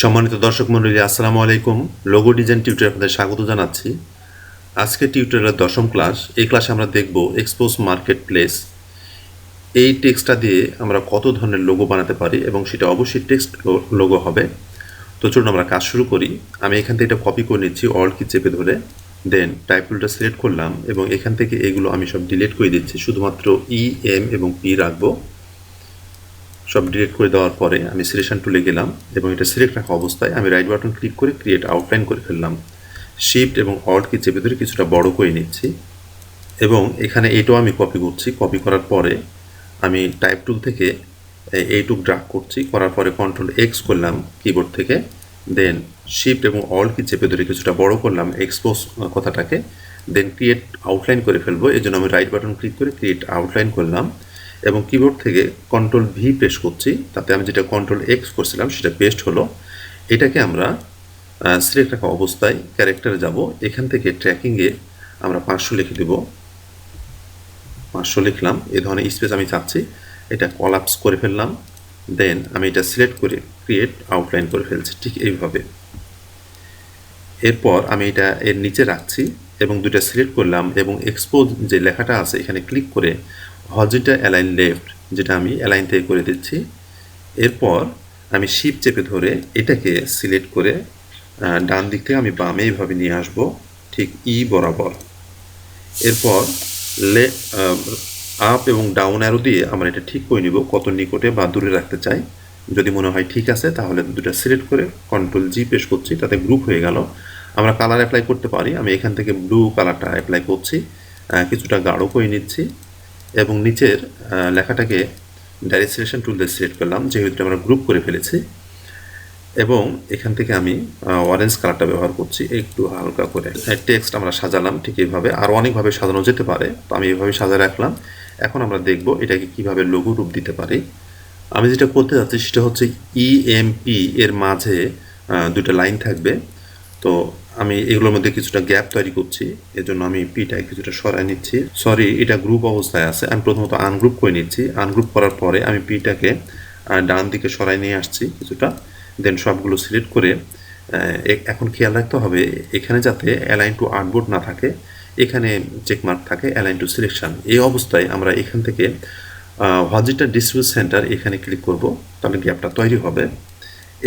সম্মানিত দর্শক মন্ডলী, আসসালামু আলাইকুম। লোগো ডিজাইন টিউটরে আপনাদের স্বাগত জানাচ্ছি। আজকে টিউটোরিয়ালের দশম ক্লাস। এই ক্লাসে আমরা দেখব এক্সপোজ মার্কেট প্লেস এই টেক্সটটা দিয়ে আমরা কত ধরনের লোগো বানাতে পারি এবং সেটা অবশ্যই টেক্সট লোগো হবে। তো চলুন আমরা কাজ শুরু করি। আমি এখান থেকে এটা কপি করে নিচ্ছি অল কি চেপে ধরে। দেন টাইপ টুলটা সিলেক্ট করলাম এবং এখান থেকে এগুলো আমি সব ডিলিট করে দিচ্ছি। শুধুমাত্র ই এম এবং পি রাখব। সব ডিলিট করে দেওয়ার পরে আমি সিলেকশন টুলে গেলাম এবং এটা সিলেক্ট রাখা অবস্থায় আমি রাইট বাটন ক্লিক করে ক্রিয়েট আউটলাইন করে ফেললাম। শিফট এবং কি চেপে ধরে কিছুটা বড় করে নিচ্ছি এবং এখানে এইটাও আমি কপি করছি। কপি করার পরে আমি টাইপ টুল থেকে এইটুক ড্রাগ করছি। করার পরে কন্ট্রোল এক্স করলাম কিবোর্ড থেকে। দেন শিফট এবং কি চেপে ধরে কিছুটা বড় করলাম এক্সপোজ কথাটাকে। দেন ক্রিয়েট আউটলাইন করে ফেলব। এই জন্য আমি রাইট বাটন ক্লিক করে ক্রিয়েট আউটলাইন করলাম। এবং কিবোর্ড থেকে কন্ট্রোল ভি পেস্ট করছি, তাতে আমি যেটা কন্ট্রোল এক্স করছিলাম, সেটা পেস্ট হলো। এটাকে আমরা সিলেক্ট রাখা অবস্থায় ক্যারেক্টারে যাব। এখান থেকে ট্র্যাকিংয়ে আমরা পাঁচশো লিখে দেব। পাঁচশো লিখলাম এই ধরনের স্পেস আমি চাচ্ছি। এটা কলাপস করে ফেললাম। দেন আমি এটা সিলেক্ট করে ক্রিয়েট আউটলাইন করে ফেলছি, ঠিক এইভাবে। এরপর আমি এটা এর নিচে রাখছি এবং দুটা সিলেক্ট করলাম এবং এক্সপোজ যে লেখাটা আছে, এখানে ক্লিক করে হজিটা অ্যালাইন লেফট যেটা আমি অ্যালাইন থেকে করে দিচ্ছি। এরপর আমি শিপ চেপে ধরে এটাকে সিলেক্ট করে ডান দিক থেকে আমি বামে এইভাবে নিয়ে আসব, ঠিক ই বরাবর। এরপর লে আপ এবং ডাউন অ্যারো দিয়ে আমরা এটা ঠিক করে নিব, কত নিকটে বা দূরে রাখতে চাই। যদি মনে হয় ঠিক আছে, তাহলে দুটো সিলেক্ট করে কন্ট্রোল জি পেশ করছি, তাতে গ্রুপ হয়ে গেল। আমরা কালার অ্যাপ্লাই করতে পারি, আমি এখান থেকে ব্লু কালারটা অ্যাপ্লাই করছি কিছুটা গাঢ় করে নিচ্ছি। এবং নিচের লেখাটাকে ডাইরেক্ট সিলেকশন টুল দিয়ে সিলেক্ট করলাম, যেহেতু আমরা গ্রুপ করে ফেলেছি। এবং এখান থেকে আমি অরেঞ্জ কালারটা ব্যবহার করছি, একটু হালকা করে। টেক্সট আমরা সাজালাম ঠিক এইভাবে। আরও অনেকভাবে সাজানো যেতে পারে, তো আমি এইভাবে সাজায় রাখলাম। এখন আমরা দেখব এটাকে কীভাবে লঘু রূপ দিতে পারি। আমি যেটা করতে যাচ্ছি সেটা হচ্ছে ইএমপি এর মাঝে দুটো লাইন থাকবে। তো আমি এগুলোর মধ্যে কিছুটা গ্যাপ তৈরি করছি, এজন্য আমি পিটাই কিছুটা সরাই নিচ্ছি। সরি এটা গ্রুপ অবস্থায় আছে। আমি প্রথমত আনগ্রুপ করে নিচ্ছি। আনগ্রুপ করার পরে আমি পিটাকে ডান দিকে সরাই নিয়ে আসছি কিছুটা। দেন সবগুলো সিলেক্ট করে এখন খেয়াল রাখতে হবে, এখানে যাতে অ্যালাইন টু আর্টবোর্ড না থাকে, এখানে চেকমার্ক থাকে অ্যালাইন টু সিলেকশন এই অবস্থায় আমরা এখান থেকে হজিটা ডিস্ট্রিবিউট সেন্টার এখানে ক্লিক করব, তাহলে গ্যাপটা তৈরি হবে।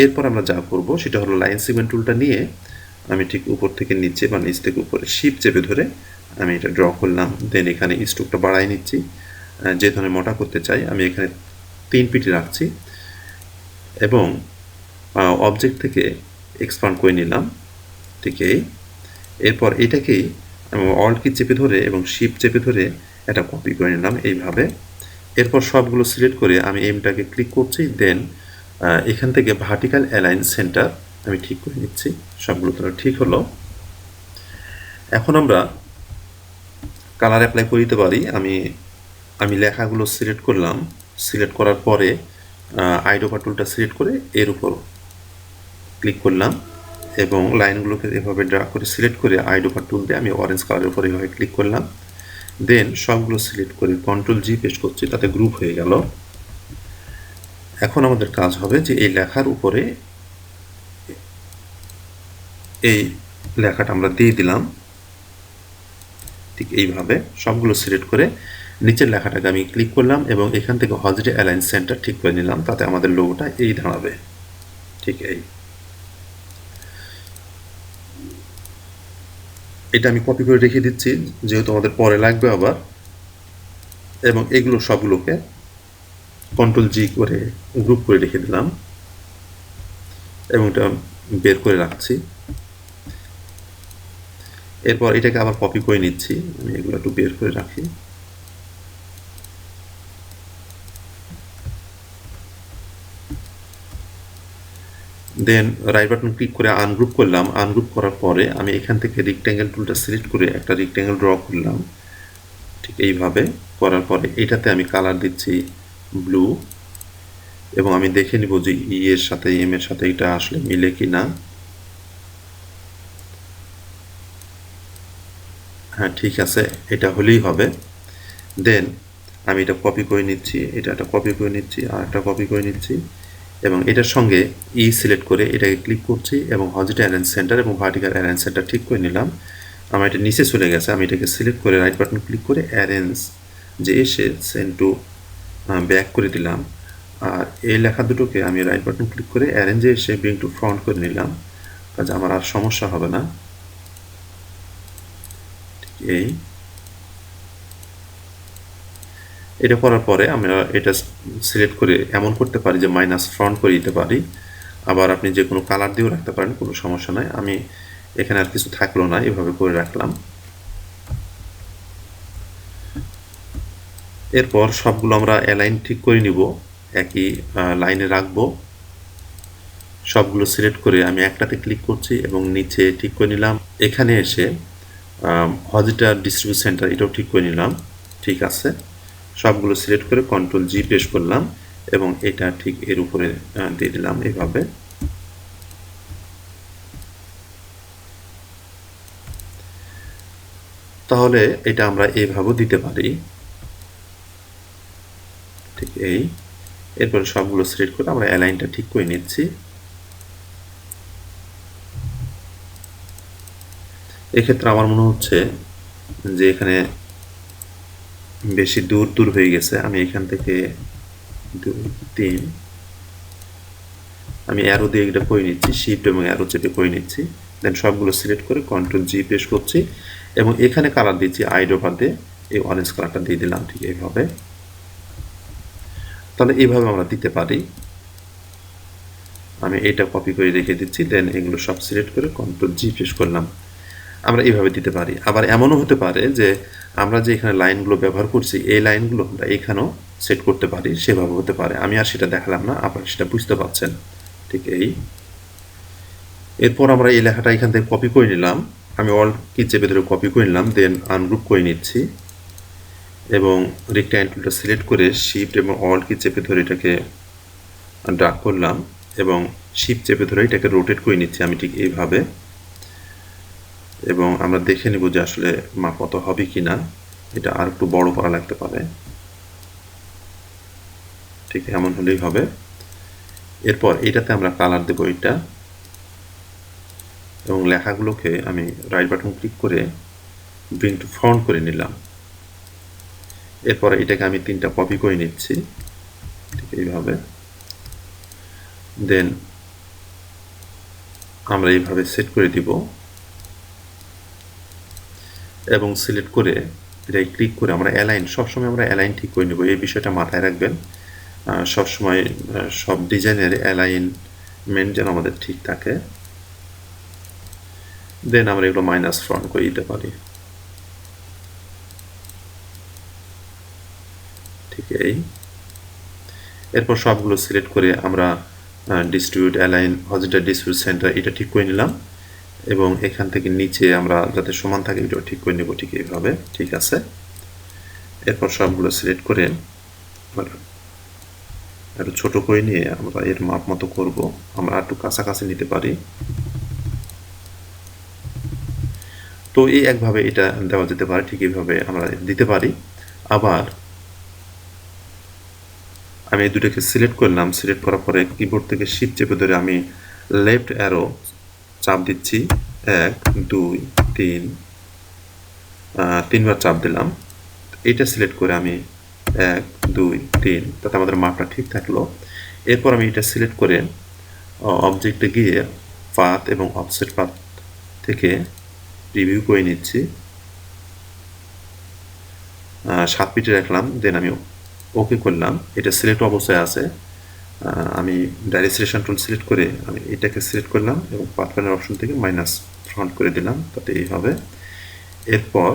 এরপর আমরা যা করব, সেটা হলো লাইন সিগমেন্ট টুলটা নিয়ে আমি ঠিক উপর থেকে নিচে বা নিচ থেকে উপরে শিপ চেপে ধরে আমি এটা ড্র করলাম। দেন এখানে স্ট্রোকটা বাড়াই নিচ্ছি। যে ধরনের মোটা করতে চাই, আমি এখানে তিন পিটি রাখছি এবং অবজেক্ট থেকে এক্সপান্ড করে নিলাম। ঠিক এই। এরপর এটাকেই আমি অল্ট কি চেপে ধরে এবং শিপ চেপে ধরে এটা কপি করে নিলাম এইভাবে। এরপর সবগুলো সিলেক্ট করে আমি এমটাকে ক্লিক করছি। দেন এখান থেকে ভার্টিক্যাল অ্যালাইন সেন্টার আমি ঠিক করে নিচ্ছি, সবগুলো তো ঠিক হলো। এখন আমরা কালার অ্যাপ্লাই করিতে পারি। আমি আমি লেখাগুলো সিলেক্ট করলাম। সিলেক্ট করার পরে আইডোপা টুলটা সিলেক্ট করে এর উপর ক্লিক করলাম এবং লাইনগুলোকে এভাবে ড্রা করে সিলেক্ট করে আইডোপা টুল দিয়ে আমি অরেঞ্জ কালারের উপর এভাবে ক্লিক করলাম। দেন সবগুলো সিলেক্ট করে কন্ট্রোল জি পেস্ট করছি, তাতে গ্রুপ হয়ে গেল। এখন আমাদের কাজ হবে যে এই লেখার উপরে এই লেখাটা আমরা দিয়ে দিলাম। ঠিক এইভাবে সবগুলো সিলেক্ট করে নিচের লেখাটাকে আমি ক্লিক করলাম এবং এখান থেকে হজরে অ্যালাইন সেন্টার ঠিক করে নিলাম, তাতে আমাদের লোগোটা এই দাঁড়াবে। ঠিক এই। এটা আমি কপি করে রেখে দিচ্ছি, যেহেতু আমাদের পরে লাগবে আবার। এবং এগুলো সবগুলোকে কন্ট্রোল জি করে গ্রুপ করে রেখে দিলাম। এবং এটা বের করে রাখছি। এরপর এটাকে আবার কপি করে নিচ্ছি। আমি এগুলো একটু বের করে রাখি। দেন রাইট বাটন ক্লিক করে আনগ্রুপ করলাম। আনগ্রুপ করার পরে আমি এখান থেকে রিক্ট্যাঙ্গেল টুলটা সিলেক্ট করে একটা রিক্ট্যাঙ্গেল ড্র করলাম। ঠিক এইভাবে করার পরে এটাতে আমি কালার দিচ্ছি ব্লু এবং আমি দেখে নিব যে ই এর সাথে এম এর সাথে এটা আসলে মিলে কি না হ্যাঁ ঠিক আছে, এটা হলেই হবে। দেন আমি এটা কপি করে নিচ্ছি, এটা একটা কপি করে নিচ্ছি, আর একটা কপি করে নিচ্ছি, এবং এটার সঙ্গে ই সিলেক্ট করে এটাকে ক্লিক করছি, এবং হজিটা অ্যারেঞ্জ সেন্টার এবং ভার্টিক্যাল অ্যারেঞ্জ সেন্টার ঠিক করে নিলাম। আমার এটা নিচে চলে গেছে, আমি এটাকে সিলেক্ট করে রাইট বাটন ক্লিক করে অ্যারেঞ্জ যে এসে সেন্ড টু ব্যাক করে দিলাম। আর এই লেখা দুটোকে আমি রাইট বাটন ক্লিক করে অ্যারেঞ্জে এসে ব্রিং টু ফ্রন্ট করে নিলাম। কাজে আমার আর সমস্যা হবে না। এই। এটা করার পরে আমরা এটা সিলেক্ট করে এমন করতে পারি যে মাইনাস ফ্রন্ট করে দিতে পারি। আবার আপনি যে কোনো কালার দিয়েও রাখতে পারেন, কোনো সমস্যা নাই। আমি এখানে আর কিছু থাকল না, এভাবে করে রাখলাম। এরপর সবগুলো আমরা অ্যালাইন ঠিক করে নিব। একই লাইনে রাখব। সবগুলো সিলেক্ট করে আমি একটাতে ক্লিক করছি এবং নিচে ঠিক করে নিলাম। এখানে এসে হজিটার ডিস্ট্রিবিউট সেন্টার এটাও ঠিক করে নিলাম। ঠিক আছে? সবগুলো সিলেক্ট করে কন্ট্রোল জি প্রেস করলাম এবং এটা ঠিক এর উপরে দিয়ে দিলাম এইভাবে তাহলে এটা আমরা এইভাবেও দিতে পারি। ঠিক এই। এরপরে সবগুলো সিলেক্ট করে আমরা অ্যালাইনটা ঠিক করে নিচ্ছি। এক্ষেত্রে আমার মনে হচ্ছে যে এখানে বেশি দূর দূর হয়ে গেছে। আমি এখান থেকে দুই, তিন, আমি অ্যারো দিয়ে এটা করে নিচ্ছি শিফট এবং অ্যারো চেপে করে নিচ্ছি। দেন সবগুলো সিলেক্ট করে কন্ট্রোল জি প্রেস করছি এবং এখানে কালার দিচ্ছি আইডোভার দিয়ে। এই অরেঞ্জ কালারটা দিয়ে দিলাম ঠিক এইভাবে। তাহলে এইভাবে আমরা দিতে পারি। আমি এটা কপি করে রেখে দিচ্ছি দেন এগুলো সব সিলেক্ট করে কন্ট্রোল জি প্রেস করলাম। আমরা এইভাবে দিতে পারি। আবার এমনও হতে পারে যে আমরা যে এখানে লাইনগুলো ব্যবহার করছি, এই লাইনগুলো আমরা এখানেও সেট করতে পারি, সেভাবে হতে পারে। আমি আর সেটা দেখালাম না, আপনারা সেটা বুঝতে পারছেন। ঠিক এই। এরপর আমরা এই লেখাটা এখান থেকে কপি করে নিলাম। আমি অল কি চেপে ধরে কপি করে নিলাম দেন আনগ্রুপ করে নিচ্ছি। এবং রেক্টাইনটুলটা সিলেক্ট করে শিফট এবং অল কি চেপে ধরে এটাকে ড্রাগ করলাম এবং শিফট চেপে ধরে এটাকে রোটেট করে নিচ্ছি আমি ঠিক এইভাবে। এবং আমরা দেখে নেব যে আসলে মাপ কত হবে কি না এটা আর একটু বড় করা লাগতে পারে। ঠিক এমন হলেই হবে। এরপর এটাতে আমরা কালার দেবো এটা এবং লেখাগুলোকে আমি রাইট বাটন ক্লিক করে ব্রিং টু ফ্রন্ট করে নিলাম। এরপর এটাকে আমি তিনটা কপি করে নিচ্ছি। ঠিক এইভাবে। দেন আমরা এইভাবে সেট করে দিব। এবং সিলেক্ট করে এটাই ক্লিক করে আমরা অ্যালাইন সবসময় আমরা অ্যালাইন ঠিক করে নেব। এই বিষয়টা মাথায় রাখবেন। সবসময় সব ডিজাইনের অ্যালাইনমেন্ট যেন আমাদের ঠিক থাকে। দেন আমরা এগুলো মাইনাস ফ্রন্ট করে দিতে পারি। ঠিক এই। এরপর সবগুলো সিলেক্ট করে আমরা ডিস্ট্রিবিউট অ্যালাইন হজিটার ডিস্ট্রিবিউট সেন্টার এটা ঠিক করে নিলাম। এবং এখান থেকে নিচে আমরা যাতে সমান থাকে, এটাও ঠিক করে নেব ঠিক এইভাবে, ঠিক আছে? এরপর সবগুলো সিলেক্ট করে একটু ছোট করে নিয়ে আমরা এর মাপ মতো করব। আমরা একটু কাছাকাছি নিতে পারি। তো এই একভাবে এটা দেওয়া যেতে পারে, ঠিক এইভাবে আমরা দিতে পারি। আবার আমি এই দুটোকে সিলেক্ট করলাম সিলেক্ট করার পরে কিবোর্ড থেকে শিপ চেপে ধরে আমি লেফট অ্যারো চাপ দিচ্ছি। এক, দুই, তিন তিনবার চাপ দিলাম। এইটা সিলেক্ট করে আমি এক, দুই, তিন, তাতে আমাদের মাপটা ঠিক থাকল। এরপর আমি এটা সিলেক্ট করে অবজেক্টে গিয়ে পাত এবং অফসেট পাত থেকে রিভিউ করে নিচ্ছি। সাত পিটে রাখলাম দেন আমি ওকে করলাম। এটা সিলেক্ট অবস্থায় আছে। আমি ডাইরেক্ট সিলেকশন টুল সিলেক্ট করে আমি এটাকে সিলেক্ট করলাম এবং পাথপ্যানের অপশন থেকে মাইনাস ফ্রন্ট করে দিলাম, তাতে এই হবে। এরপর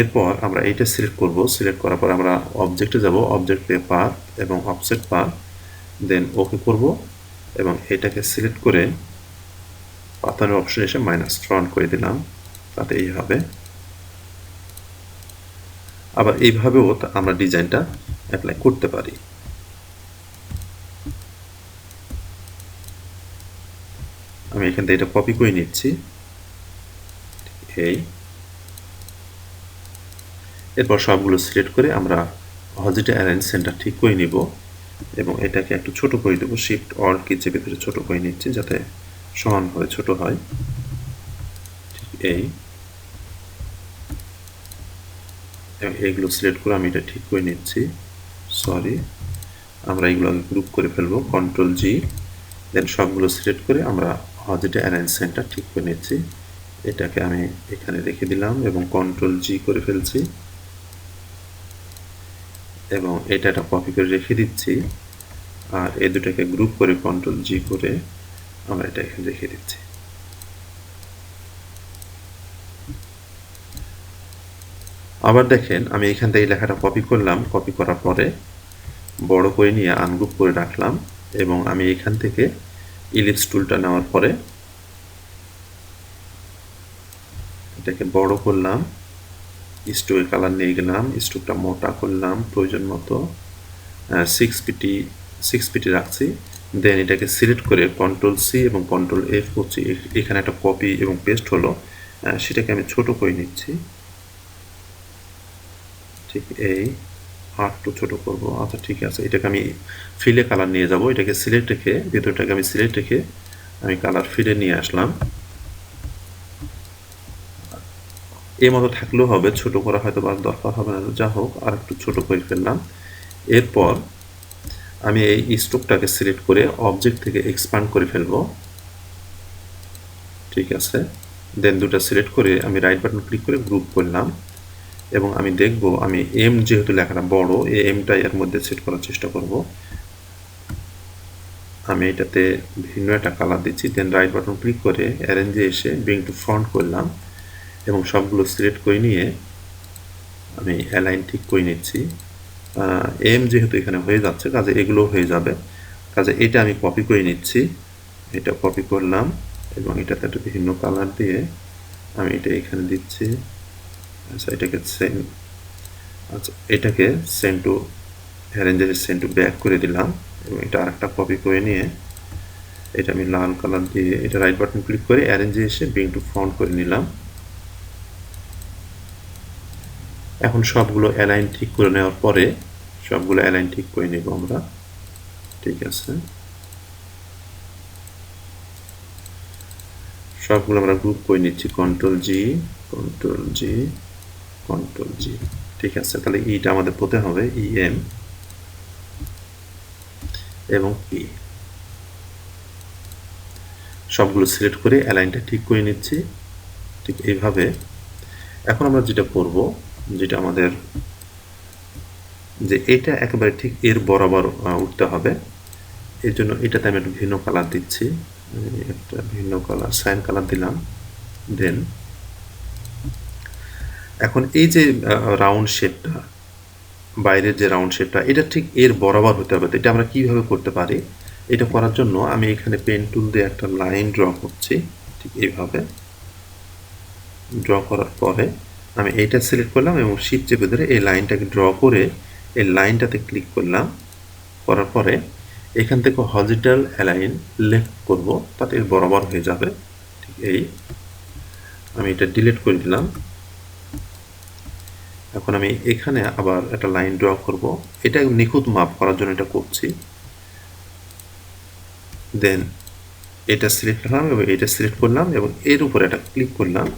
এরপর আমরা এইটা সিলেক্ট করব। সিলেক্ট করার পর আমরা অবজেক্টে যাব অবজেক্টে পার এবং অফসেট পার দেন ওকে করব এবং এটাকে সিলেক্ট করে পাথরের অপশন এসে মাইনাস ফ্রন্ট করে দিলাম, তাতে এই হবে। আবার এইভাবেও আমরা ডিজাইনটা অ্যাপ্লাই করতে পারি। আমি এখান থেকে এটা কপি করে নিচ্ছি। এই। এরপর সবগুলো সিলেক্ট করে আমরা হজিটা অ্যারেঞ্জ সেন্টার ঠিক করে নিব এবং এটাকে একটু ছোট করে দেবো শিফট অল কি চেপে ধরে ছোট করে নিচ্ছি যাতে সমানভাবে ছোট হয়। ঠিক এই। এবং এইগুলো সিলেক্ট করে আমি এটা ঠিক করে নিচ্ছি। সরি আমরা এগুলো গ্রুপ করে ফেলব কন্ট্রোল জি দেন সবগুলো সিলেক্ট করে আমরা অ্যালাইন সেন্টার ঠিক করে নিচ্ছি। এটাকে আমি এখানে রেখে দিলাম এবং কন্ট্রোল জি করে ফেলছি। এবং এটা কপি করে রেখে দিচ্ছি। আর এই দুটাকে গ্রুপ করে কন্ট্রোল জি করে আমরা এটা এখানে রেখে দিচ্ছি। আবার দেখেন, আমি এখান থেকে লেখাটা কপি করলাম। কপি করার পরে বড় করে নিয়ে আনগ্রুপ করে রাখলাম এবং আমি এখান থেকে ইলিপস টুলটা নেওয়ার পরে এটাকে বড় করলাম স্টোকের কালার নিয়ে গেলাম স্টোকটা মোটা করলাম, প্রয়োজন মতো সিক্স পিটি সিক্স পিটি রাখছি। দেন এটাকে সিলেক্ট করে কন্ট্রোল সি এবং কন্ট্রোল এফ করছি। এখানে একটা কপি এবং পেস্ট হলো সেটাকে আমি ছোট করে নিচ্ছি। ঠিক এই। আর একটু ছোটো করব। আচ্ছা ঠিক আছে। এটাকে আমি ফিলে কালার নিয়ে যাব। এটাকে সিলেক্ট রেখে ভেতরটাকে আমি সিলেক্ট রেখে আমি কালার ফিলে নিয়ে আসলাম। এই মতো থাকলেও হবে। ছোট করা হয়তো বা দরকার হবে না। যা হোক, আর একটু ছোট করে ফেললাম। এরপর আমি এই স্টোকটাকে সিলেক্ট করে অবজেক্ট থেকে এক্সপান্ড করে ফেলব। ঠিক আছে। দেন দুটা সিলেক্ট করে আমি রাইট বাটন ক্লিক করে গ্রুপ করলাম। এবং আমি দেখব, আমি এম যেহেতু লেখাটা বড়, এই এমটাই এর মধ্যে সেট করার চেষ্টা করব। আমি এটাতে ভিন্ন একটা কালার দিচ্ছি দেন রাইট বাটন ক্লিক করে অ্যারেঞ্জে এসে বিং টু ফ্রন্ট করলাম এবং সবগুলো সিলেক্ট করে নিয়ে আমি অ্যালাইন ঠিক করে নিচ্ছি। এম যেহেতু এখানে হয়ে যাচ্ছে, কাজে এগুলো হয়ে যাবে। কাজে এটা আমি কপি করে নিচ্ছি, এটা কপি করলাম এবং এটাতে একটা বিভিন্ন কালার দিয়ে আমি এটা এখানে দিচ্ছি। আচ্ছা এটাকে সেন্ড আচ্ছা এটাকে সেন্ড টু অ্যারেঞ্জারে সেন্ড টু ব্যাক করে দিলাম এবং এটা আরেকটা কপি করে নিয়ে এটা আমি লাল কালার দিয়ে এটা রাইট বাটন ক্লিক করে অ্যারেঞ্জে এসে বিং টু ফ্রন্ট করে নিলাম। এখন সবগুলো অ্যালাইন ঠিক করে নেওয়ার পরে সবগুলো অ্যালাইন ঠিক করে নেব আমরা। ঠিক আছে। সবগুলো আমরা গ্রুপ করে নিচ্ছি control G control G control G ঠিক আছে, তাহলে ইটা আমাদের পড়তে হবে ই এম এবং পি সবগুলো সিলেক্ট করে অ্যালাইনটা ঠিক করে নিচ্ছি। ঠিক এইভাবে। এখন আমরা যেটা করব যেটা আমাদের, যে এটা একেবারে ঠিক এর বরাবর উঠতে হবে। এই জন্য এটাতে আমি একটা ভিন্ন কালার দিচ্ছি। একটা ভিন্ন কালার সাইন কালার দিলাম। দেন এখন এই যে রাউন্ড শেপটা বাইরের যে রাউন্ড শেপটা এটা ঠিক এর বরাবর হতে হবে। এটা আমরা কীভাবে করতে পারি? এটা করার জন্য আমি এখানে পেন টুল দিয়ে একটা লাইন ড্র করছি, ঠিক এইভাবে। ড্র করার পরে আমি এইটা সিলেক্ট করলাম এবং শিপ চেপে ধরে এই লাইনটাকে ড্র করে এই লাইনটাতে ক্লিক করলাম। করার পরে এখান থেকে হজিটাল অ্যালাইন লেফট করব, তাতে বরাবর হয়ে যাবে, ঠিক এই। আমি এটা ডিলিট করে দিলাম। এখন আমি এখানে আবার একটা লাইন ড্র করব। এটা নিখুঁত মাপ করার জন্য এটা করছি। দেন এটা সিলেক্ট করলাম এবং এটা সিলেক্ট করলাম এবং এর উপরে একটা ক্লিক করলাম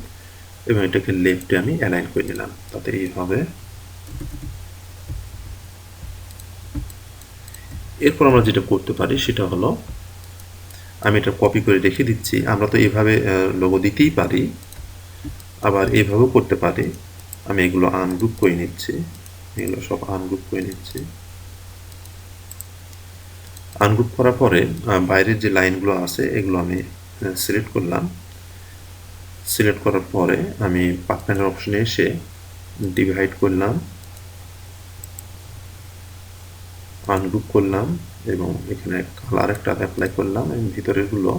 এবং এটাকে লেফটে আমি অ্যালাইন করে নিলাম। তাতে এইভাবে এরপর আমরা যেটা করতে পারি সেটা হলো, আমি এটা কপি করে রেখে দিচ্ছি। আমরা তো এইভাবে লোগো দিতেই পারি। আবার এইভাবেও করতে পারি। আমি এগুলো আনগ্রুপ করে নিচ্ছি। এগুলো সব আনগ্রুপ করে নিচ্ছি। আনগ্রুপ করার পরে বাইরের যে লাইনগুলো আছে, এগুলো আমি সিলেক্ট করলাম। সিলেক্ট করার পরে আমি পার্টনার অপশনে এসে ডিভাইড করলাম। আনগ্রুপ করলাম এবং এখানে কালার একটা অ্যাপ্লাই করলাম এবং ভিতরেরগুলো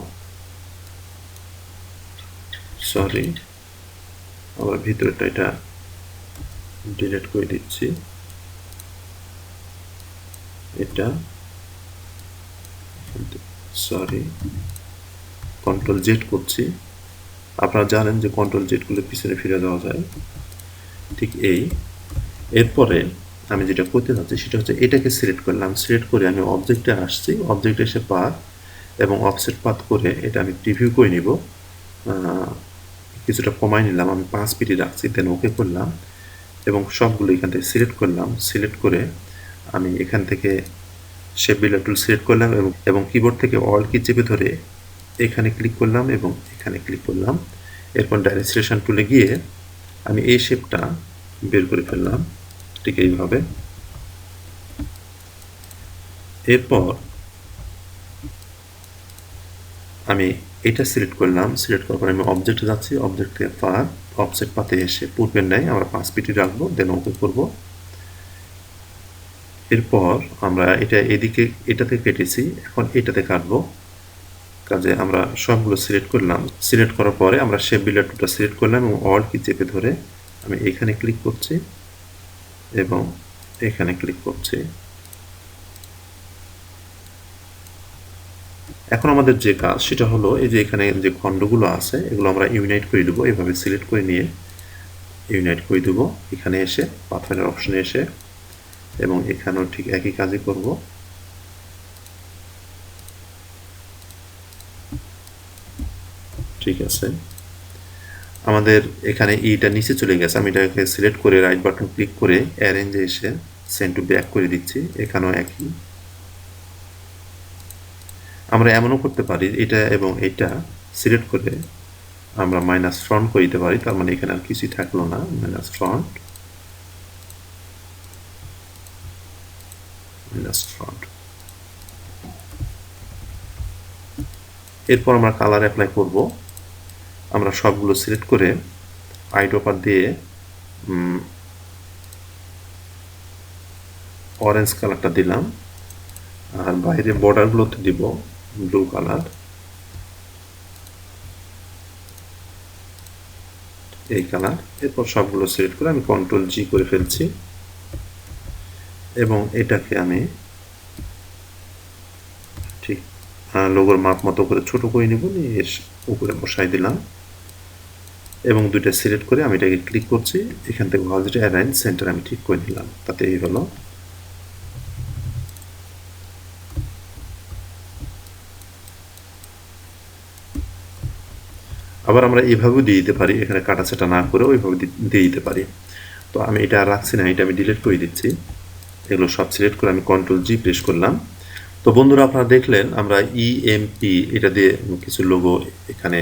সরি আবার ভিতরেটা এটা ডিলিট করে দিচ্ছি। এটা সরি কন্ট্রোল জেড করছি। আপনারা জানেন যে কন্ট্রোল জেডগুলো পিছনে ফিরে দেওয়া যায়। ঠিক এই। এরপরে আমি যেটা করতে চাচ্ছি সেটা হচ্ছে এটাকে সিলেক্ট করলাম। সিলেক্ট করে আমি অবজেক্টে আসছি। অবজেক্টে এসে পাথ এবং অফসেট পাথ করে এটা আমি প্রিভিউ করে নিব। কিছুটা কমাই নিলাম। আমি পাঁচ পিটি রাখছি দেন ওকে করলাম। এবং সবগুলো এখান থেকে সিলেক্ট করলাম। সিলেক্ট করে আমি এখান থেকে শেপ বিল্ডার টুল সিলেক্ট করলাম এবং এবং কিবোর্ড থেকে অল কি চেপে ধরে এখানে ক্লিক করলাম এবং এখানে ক্লিক করলাম। এরপর ডাইরেক্ট্রেশন টুলে গিয়ে আমি এই শেপটা বের করে ফেললাম। ঠিক এইভাবে। এরপর আমি এটা সিলেক্ট করলাম। সিলেক্ট করার পর আমি অবজেক্টে যাচ্ছি। অবজেক্ট থেকে অফসেট পাতে এসে পূর্বের নেয়, আমরা পাঁচ পিটি রাখব দেন ওকে করব। এরপর আমরা এটা এদিকে, এটাতে কেটেছি, এখন এটাতে কাটবো। কাজে আমরা সবগুলো সিলেক্ট করলাম। সিলেক্ট করার পরে আমরা শেপ বিল্ডার টুটা সিলেক্ট করলাম এবং অল কি চেপে ধরে আমি এখানে ক্লিক করছি এবং এখানে ক্লিক করছি। এখন আমাদের যে কাজ, সেটা হলো এই যে এখানে যে খণ্ডগুলো আছে, এগুলো আমরা ইউনাইট করে দেবো। এভাবে সিলেক্ট করে নিয়ে ইউনাইট করে দেবো। এখানে এসে পাথরের অপশনে এসে এবং এখানেও ঠিক একই কাজই করব। ঠিক আছে। আমাদের এখানে ইটা নিচে চলে গেছে। আমি এটাকে সিলেক্ট করে রাইট বাটন ক্লিক করে অ্যারেঞ্জে এসে সেন্ড টু ব্যাক করে দিচ্ছি। এখানেও একই। আমরা এমনও করতে পারি, এটা এবং এটা সিলেক্ট করে আমরা মাইনাস ফ্রন্ট করে দিতে পারি, তার মানে এখানে আর কিছুই থাকল না মাইনাস ফ্রন্ট মাইনাস ফ্রন্ট এরপর আমরা কালার অ্যাপ্লাই করব, আমরা সবগুলো সিলেক্ট করে আইডোপার দিয়ে অরেঞ্জ কালারটা দিলাম, আর বাইরে বর্ডারগুলোতে দিব। ব্লু কালার এই কালার এরপর সবগুলো সিলেক্ট করে আমি কন্ট্রোল জি করে ফেলছি। এবং এটাকে আমি ঠিক লোগোর মাপ মতো করে ছোট করে নিব, নিয়ে এর উপরে বসাই দিলাম। এবং দুইটা সিলেক্ট করে আমি এটাকে ক্লিক করছি। এখান থেকে হজটা অ্যালাইন সেন্টার আমি ঠিক করে নিলাম। তাতে এই হলো। আবার আমরা এইভাবেও দিয়ে দিতে পারি, এখানে কাটাছেটা না করে ওইভাবে দিয়ে দিতে পারি। তো আমি এটা রাখছি না, এটা আমি ডিলিট করে দিচ্ছি। এগুলো সব সিলেক্ট করে আমি কন্ট্রোল জি প্রেস করলাম। তো বন্ধুরা, আপনারা দেখলেন আমরা ইএমপি এটা দিয়ে কিছু লোগো এখানে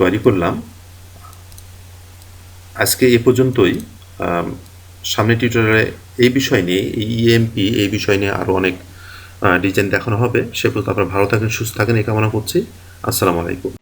তৈরি করলাম। আজকে এ পর্যন্তই। সামনে টিউটোরিয়ালে এই বিষয় নিয়ে ইএমপি এই বিষয় নিয়ে আরও অনেক ডিজাইন দেখানো হবে। সে পর্যন্ত আপনারা ভালো থাকেন, সুস্থ থাকেন, এই কামনা করছি। আসসালামু আলাইকুম।